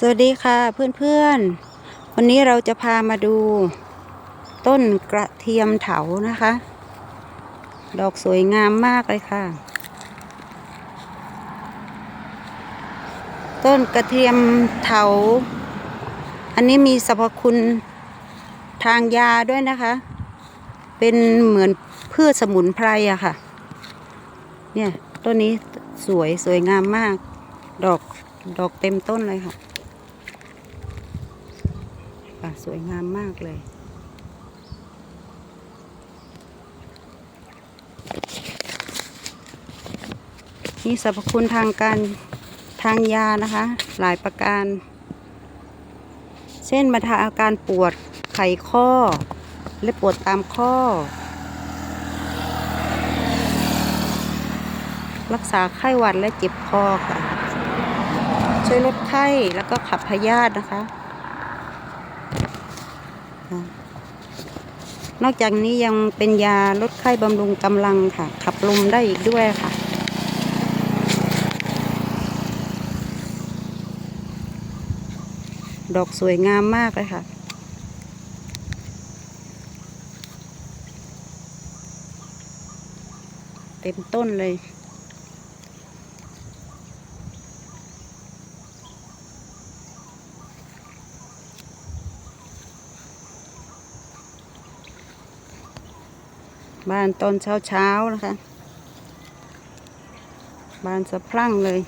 สวัสดีค่ะเพื่อนๆ วันนี้เราจะพามาดู ต้นกระเทียมเถานะคะ ดอกสวยงามมากเลยค่ะ ต้นกระเทียมเถา อันนี้มีสรรพคุณทางยาด้วยนะคะ เป็นเหมือนพืชสมุนไพรอะค่ะ เนี่ยต้นนี้สวยสวยงามมาก ดอกดอกเต็มต้นเลยค่ะ ค่ะ สวยงามมากเลย มีสรรพคุณทางการทางยานะคะ หลายประการ เช่นบรรเทาอาการปวดไขข้อ และปวดตามข้อ รักษาไข้หวัดและเจ็บคอค่ะ ช่วยลดไข้แล้วก็ขับพยาธินะคะ นอกจากนี้ยังเป็นยาลดไข้บำรุงกำลังค่ะ ขับลมได้อีกด้วยค่ะ ดอกสวยงามมากเลยค่ะเต็มต้นเลย บานตอนเช้าๆนะคะ บานสะพรั่งเลย